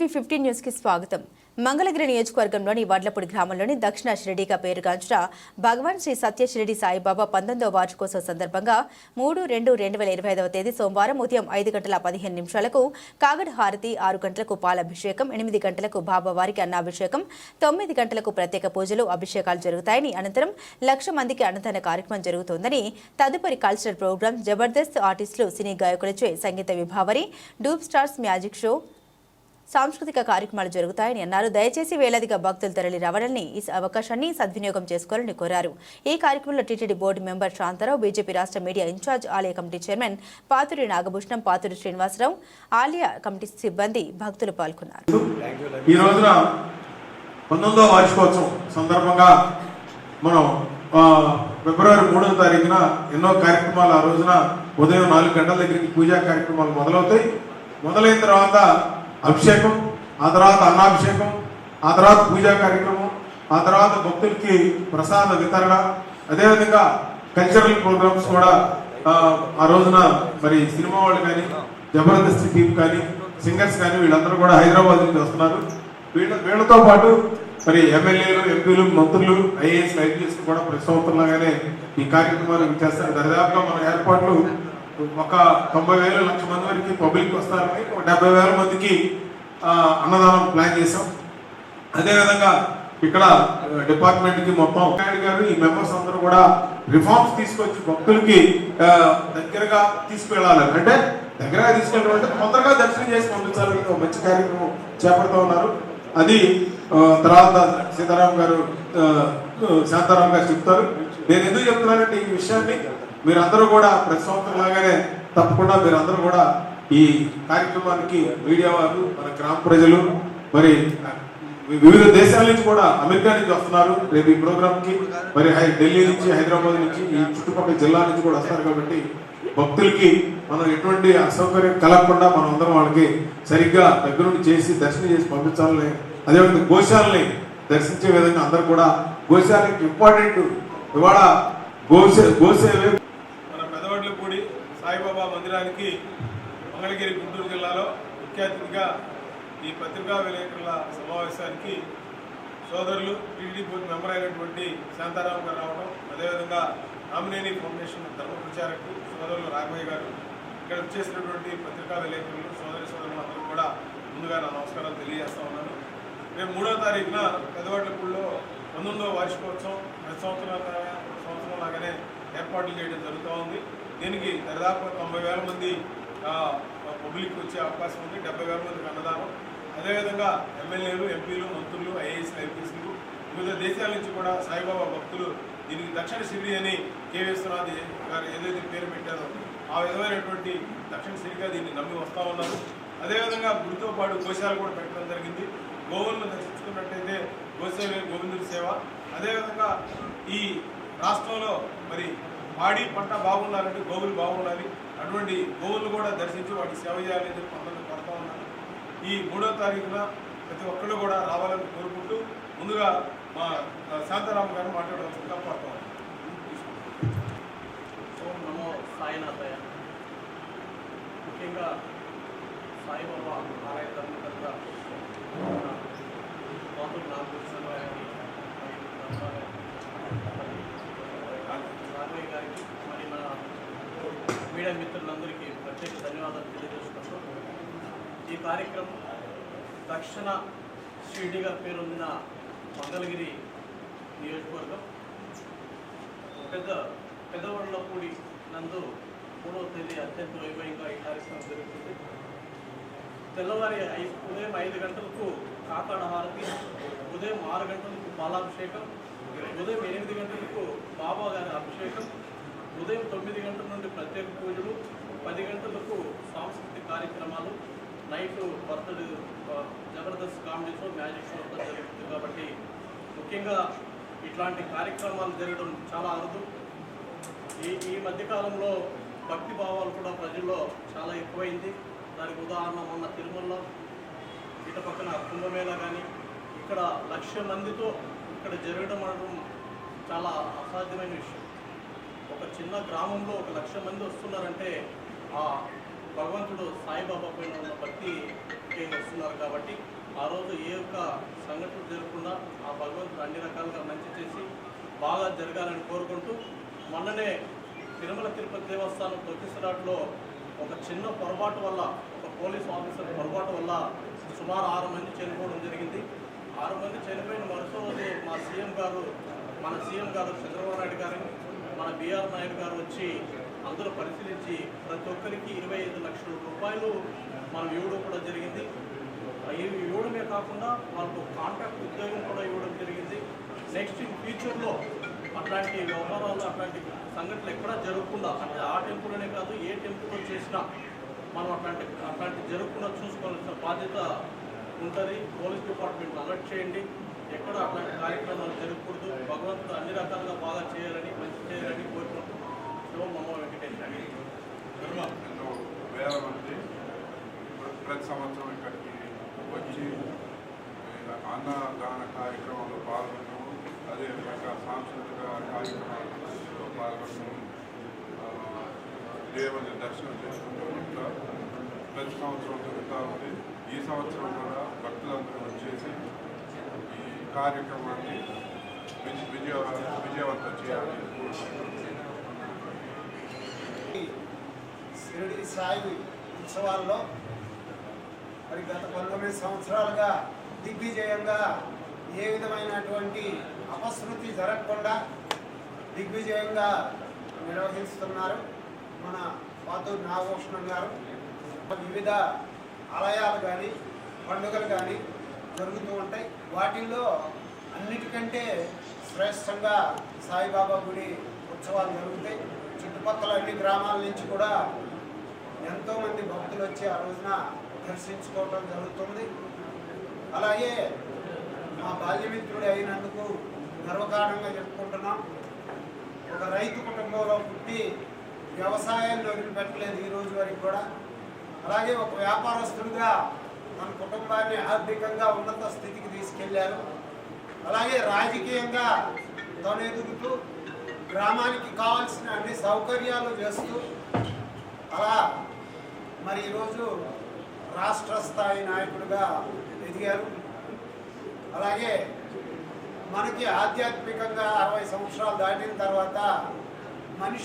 TV fifteen న్యూస్కి స్వాగతం. మంగళగిరి నియోజకవర్గంలోని వడ్లపూడి గ్రామంలోని దక్షిణ షిరిడిగా పేరుగాంచిన భగవాన్ శ్రీ సత్య షిరిడి సాయిబాబా పంతొమ్మిదవ వార్షికోత్సవ సందర్భంగా మూడు రెండు రెండు వేల ఇరవై ఐదవ తేదీ సోమవారం ఉదయం ఐదు గంటల పదిహేను నిమిషాలకు కాగడ హారతి ఆరు గంటలకు పాలభిషేకం ఎనిమిది గంటలకు బాబావారికి అన్నాభిషేకం తొమ్మిది గంటలకు ప్రత్యేక పూజలు అభిషేకాలు జరుగుతాయని అనంతరం లక్ష మందికి అన్నదాన కార్యక్రమం జరుగుతోందని తదుపరి కల్చరల్ ప్రోగ్రాం జబర్దస్త్ ఆర్టిస్టులు సినీ గాయకులచే సంగీత విభావరి డూప్ స్టార్స్ మ్యాజిక్ షో సాంస్కృతిక కార్యక్రమాలు జరుగుతాయని అన్నారు. దయచేసి వేలాదిగా భక్తులు తరలి రావడాన్ని ఈ అవకాశాన్ని సద్వినియోగం చేసుకోవాలని కోరారు. ఈ కార్యక్రమంలో TTD board member Shantarao BJP రాష్ట్ర మీడియా ఇన్ఛార్జ్ ఆలయ కమిటీ చైర్మన్ పాతురి నాగభూషణం పాతురి శ్రీనివాసరావు ఆలయ కమిటీ సిబ్బంది భక్తులు పాల్గొన్నారు. ఈ రోజున పంతొమ్మిదవ వార్షికోత్సవం సందర్భంగా మనం ఫిబ్రవరి మూడవ తారీఖున ఎన్నో కార్యక్రమాలు ఆ రోజున ఉదయం నాలుగు గంటల దగ్గరికి పూజా కార్యక్రమాలు మొదలవుతాయి. మొదలైన తర్వాత అభిషేకం ఆ తర్వాత అన్నాభిషేకం ఆ తర్వాత పూజా కార్యక్రమం ఆ తర్వాత భక్తులకి ప్రసాద వితరణ అదేవిధంగా కల్చరల్ ప్రోగ్రామ్స్ కూడా ఆ, రోజున మరి సినిమా వాళ్ళు కానీ జబర్దస్త్ టీం కానీ సింగర్స్ కానీ వీళ్ళందరూ కూడా హైదరాబాద్ నుంచి వస్తున్నారు. వీళ్ళ వీళ్ళతో పాటు మరి ఎమ్మెల్యేలు ఎంపీలు మంత్రులు ఐఏఎస్ ఐపీఎస్ కూడా ప్రతి సంవత్సరంలాగానే ఈ కార్యక్రమాలు చేస్తారు. దరిదాపుగా మన ఏర్పాట్లు ఒక తొంభై వేల లక్ష మంది వరకు పబ్లిక్ వస్తారని ఒక డెబ్బై వేల మందికి అన్నదానం ప్లాన్ చేసాం అదేవిధంగా ఇక్కడ డిపార్ట్మెంట్కి మొత్తం నాయుడు గారు ఈ మెంబర్స్ అందరూ కూడా రిఫార్మ్స్ తీసుకొచ్చి భక్తులకి దగ్గరగా తీసుకువెళ్ళాలి. అంటే దగ్గరగా తీసుకెళ్ళడం అంటే తొందరగా దర్శనం చేసి పంపించాలని ఒక మంచి కార్యక్రమం చేపడుతూ ఉన్నారు. అది తర్వాత సీతారాం గారు శాంతారాం గారు చెప్తారు. నేను ఎందుకు చెప్తున్నానంటే ఈ విషయాన్ని మీరందరూ కూడా ప్రతి సంవత్సరం లాగానే తప్పకుండా మీరందరూ కూడా ఈ కార్యక్రమానికి మీడియా వారు మన గ్రామ ప్రజలు మరి వివిధ దేశాల నుంచి కూడా అమెరికా నుంచి వస్తున్నారు. రేపు ఈ ప్రోగ్రామ్కి మరి హై- ఢిల్లీ నుంచి హైదరాబాద్ నుంచి ఈ చుట్టుపక్కల జిల్లా నుంచి కూడా వస్తారు కాబట్టి భక్తులకి మనం ఎటువంటి అసౌకర్యం కలగకుండా మనం అందరం వాళ్ళకి సరిగ్గా దగ్గరుండి చేసి దర్శనం చేసి పంపించాలని అదేవిధంగా గోశాలని దర్శించే విధంగా అందరూ కూడా గోశాలకి ఇంపార్టెంట్ ఇవాళ గోసే గోసేవే మందిరానికి మంగళగిరి గుంటూరు జిల్లాలో ముఖ్య అతిథిగా ఈ పత్రికా విలేకరుల సమావేశానికి సోదరులు టీడీ బోర్డు మెంబర్ అయినటువంటి శాంతారాం గారు రావడం అదేవిధంగా నామినేని ఫౌండేషన్ ధర్మ ప్రచారకు సోదరులు రాఘవయ్య గారు ఇక్కడ వచ్చేసినటువంటి పత్రికా విలేకరులు సోదరి సోదరులు అందరూ కూడా ముందుగా నా నమస్కారాలు తెలియజేస్తా ఉన్నాను. రేపు మూడో తారీఖున పెదవాడ్లపూడిలో పంతొమ్మిదవ వార్షికోత్సవం ప్రతి సంవత్సరం సంవత్సరం లాగానే ఏర్పాట్లు చేయడం జరుగుతూ ఉంది. దీనికి దరిదాపు తొంభై వేల మంది పబ్లిక్ వచ్చే అవకాశం ఉంది. డెబ్బై వేల మందికి అన్నదానం. అదేవిధంగా ఎమ్మెల్యేలు ఎంపీలు మంత్రులు ఐఏఎస్ ఐపీఎస్లు వివిధ దేశాల నుంచి కూడా సాయిబాబా భక్తులు దీనికి దక్షిణ శిబిరి అని కే విశ్వనాథ్ గారు ఏదైతే పేరు పెట్టారో ఆ విధమైనటువంటి దక్షిణ శిబిరిగా దీన్ని నమ్మి వస్తూ ఉన్నారు. అదేవిధంగా గుడితో పాటు గోశాలు కూడా పెట్టడం జరిగింది. గోవులను దర్శించుకున్నట్టయితే గోసేవ గోవిందుడి సేవ. అదేవిధంగా ఈ రాష్ట్రంలో మరి పాడి పంట బాగుండాలంటే గోవులు బాగుండాలి. అటువంటి గోవులు కూడా దర్శించి వాటి సేవ చేయాలని చెప్పి అందరినీ పడతా ఉన్నాను. ఈ మూడో తారీఖున ప్రతి ఒక్కళ్ళు కూడా రావాలని కోరుకుంటూ ముందుగా మా శాంతారామ గారు మాట్లాడవలసిందిగా కోరుతా ఓం నమో సాయినాథయ. ముఖ్యంగా సాయిబాబా ఆలయ ధర్మకర్త పాత్ర నాగభూషణ గారికి రాఘవయ్య గారికి మరి మన మీడియా మిత్రులందరికీ ప్రత్యేక ధన్యవాదాలు తెలియజేసుకుంటూ ఈ కార్యక్రమం దక్షిణ షిరిడిగా పేరొందిన మంగళగిరి నియోజకవర్గం పెద్ద పెద్దవాళ్ళపూడి నందు మూడవ తేదీ అత్యంత వైభవంగా ఈ కార్యక్రమం జరుగుతుంది. తెల్లవారి ఉదయం ఐదు గంటలకు కాకాడ హారతి ఉదయం ఆరు గంటలకు బాలాభిషేకం ఉదయం ఎనిమిది గంటలకు బాబా గారి అభిషేకం ఉదయం తొమ్మిది గంటల నుండి ప్రత్యేక పూజలు పది గంటలకు సాంస్కృతిక కార్యక్రమాలు night birthday Jabardasth comedy show magic show అంతా జరుగుతుంది కాబట్టి ముఖ్యంగా ఇట్లాంటి కార్యక్రమాలు జరగడం చాలా అరుదు. ఈ ఈ మధ్యకాలంలో భక్తి భావాలు కూడా ప్రజల్లో చాలా ఎక్కువైంది. దానికి ఉదాహరణ మొన్న తిరుమలలో ఇటు పక్కన కుంభమేళ కానీ ఇక్కడ లక్ష మందితో ఇక్కడ జరగడం అనడం చాలా అసాధ్యమైన విషయం. ఒక చిన్న గ్రామంలో ఒక లక్ష మంది వస్తున్నారంటే ఆ భగవంతుడు సాయిబాబా పైన ఉన్న భక్తి వస్తున్నారు కాబట్టి ఆ రోజు ఏ ఒక్క సంఘటన జరగకుండా ఆ భగవంతుడు అన్ని రకాలుగా మంచి చేసి బాగా జరగాలని కోరుకుంటూ మొన్ననే తిరుమల తిరుపతి దేవస్థానం తొక్కిసలాట్లో ఒక చిన్న పొరపాటు వల్ల ఒక పోలీస్ ఆఫీసర్ పొరపాటు వల్ల సుమారు ఆరు మంది చనిపోవడం జరిగింది. ఆరు మంది చనిపోయిన మరుసటి రోజు మా సీఎం గారు మన సీఎం గారు చంద్రబాబు నాయుడు గారిని మన బీఆర్ నాయుడు గారు వచ్చి అందరూ పరిశీలించి ప్రతి ఒక్కరికి ఇరవై ఐదు లక్షల రూపాయలు మనం ఇవ్వడం కూడా జరిగింది. ఇవి ఇవ్వడమే కాకుండా వాళ్ళకు కాంట్రాక్ట్ ఉద్యోగం కూడా ఇవ్వడం జరిగింది. నెక్స్ట్ ఇన్ ఫ్యూచర్లో అట్లాంటి వ్యవహారాలు అట్లాంటి సంఘటనలు ఎక్కడా జరగకుండా అంటే ఆ టెంపుల్లోనే కాదు ఏ టెంపుల్లో చేసినా మనం అట్లాంటి అట్లాంటి జరగకుండా చూసుకోవాల్సిన బాధ్యత ఉంటుంది. పోలీస్ డిపార్ట్మెంట్ అలర్ట్ చేయండి. ఎక్కడ అట్లాంటి కార్యక్రమాలు జరగకూడదు. భగవంతుడు అన్ని రకాలుగా బాగా చేయాలని మంచి చేయాలని కోరుకుంటూ శివ మమ్మ వెంకటేశ్వర వేల మంది ప్రతి సంవత్సరం ఇక్కడికి వచ్చి అన్నదాన కార్యక్రమంలో పాల్గొనడం అదేవిధంగా సాంస్కృతిక కార్యక్రమాల్లో పాల్గొనడం దేవుని దర్శనం చేసుకుంటూ ఉంటారు ప్రతి సంవత్సరం జరుగుతూ ఉంది. ఈ సంవత్సరం కూడా భక్తులందరూ వచ్చేసి ఈ కార్యక్రమాన్ని విజయ విజయ విజయవంతం చేయాలని షిరిడి సాయి ఉత్సవాల్లో మరి గత పంతొమ్మిది సంవత్సరాలుగా దిగ్విజయంగా ఏ విధమైనటువంటి అపశృతి జరగకుండా దిగ్విజయంగా నిర్వహిస్తున్నారు మన పాతూరు నాగభూషణం గారు. వివిధ ఆలయాలు కానీ పండుగలు కానీ జరుగుతూ ఉంటాయి. వాటిల్లో అన్నిటికంటే శ్రేష్టంగా సాయిబాబా గుడి ఉత్సవాలు జరుగుతాయి. చుట్టుపక్కల అన్ని గ్రామాల నుంచి కూడా ఎంతోమంది భక్తులు వచ్చి ఆ రోజున దర్శించుకోవటం జరుగుతుంది. అలాగే మా బాల్యమిత్రుడు అయినందుకు గర్వకారణంగా చెప్పుకుంటున్నాం. ఒక రైతు కుటుంబంలో పుట్టి వ్యవసాయాన్ని వదిలిపెట్టలేదు ఈ రోజు వరకు కూడా. అలాగే ఒక వ్యాపారస్తుడిగా మన కుటుంబాన్ని ఆర్థికంగా ఉన్నత స్థితికి తీసుకెళ్ళారు. అలాగే రాజకీయంగా తను ఎదుగుతూ గ్రామానికి కావాల్సిన అన్ని సౌకర్యాలు చేస్తూ అలా మరి ఈరోజు రాష్ట్ర స్థాయి నాయకుడిగా ఎదిగారు. అలాగే మనకి ఆధ్యాత్మికంగా అరవై సంవత్సరాలు దాటిన తర్వాత మనిషి